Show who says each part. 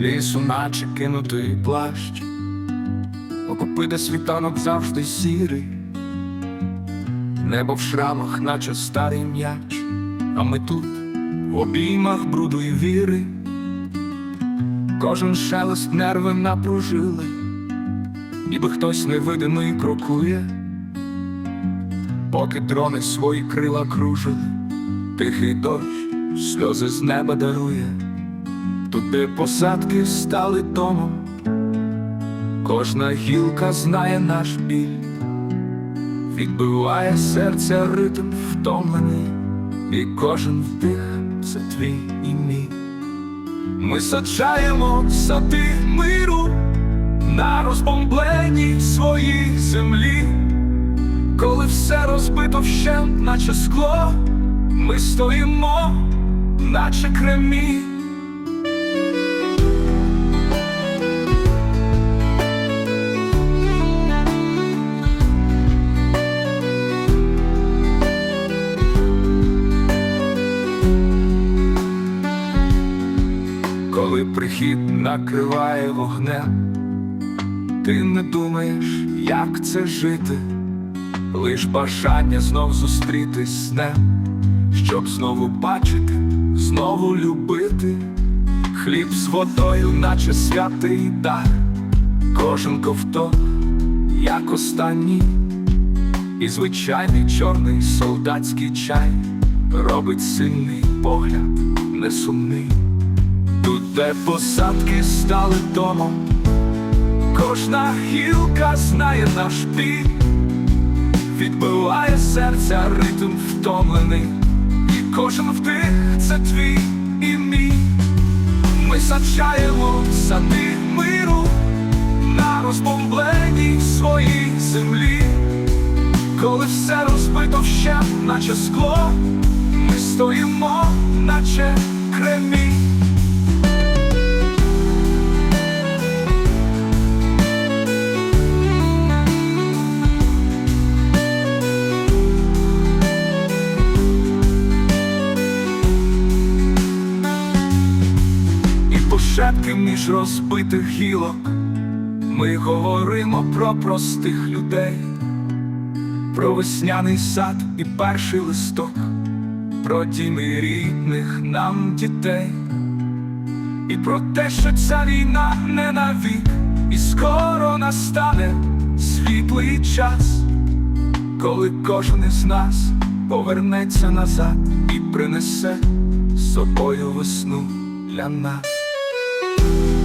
Speaker 1: лісу, наче кинутий плащ, окопи, світанок завжди сірий, небо в шрамах, наче старий м'яч, а ми тут, в обіймах бруду і віри, кожен шелест нерви напружили, ніби хтось невидимий крокує, поки дрони свої крила кружили, тихий дощ, сльози з неба дарує. Тут, де посадки стали домом, кожна гілка знає наш біль, відбиває серця ритм втомлений, і кожен вдих це твій і мій. Ми саджаємо сади миру на розбомбленій своїй землі, коли все розбито вщент, наче скло, ми стоїмо, наче кремі. Коли прихід накриває вогнем, ти не думаєш, як це жити, лиш бажання знов зустрітись з днем, щоб знову бачити, знову любити, хліб з водою, наче святий дар, кожен ковток, як останній, і звичайний чорний солдатський чай робить сильний погляд, несумний. Де посадки стали домом, кожна гілка знає наш біль, відбиває серця ритм втомлений, і кожен вдих це твій і мій. Ми саджаємо сади миру на розбомбленій своїй землі, коли все розбито вщент, наче скло, ми стоїмо, наче кремінь. Пошепки між розбитих гілок. Ми говоримо про простих людей, про весняний сад і перший листок, про діми рідних нам дітей, і про те, що ця війна не навік, і скоро настане світлий час, коли кожен із нас повернеться назад і принесе з собою весну для нас. you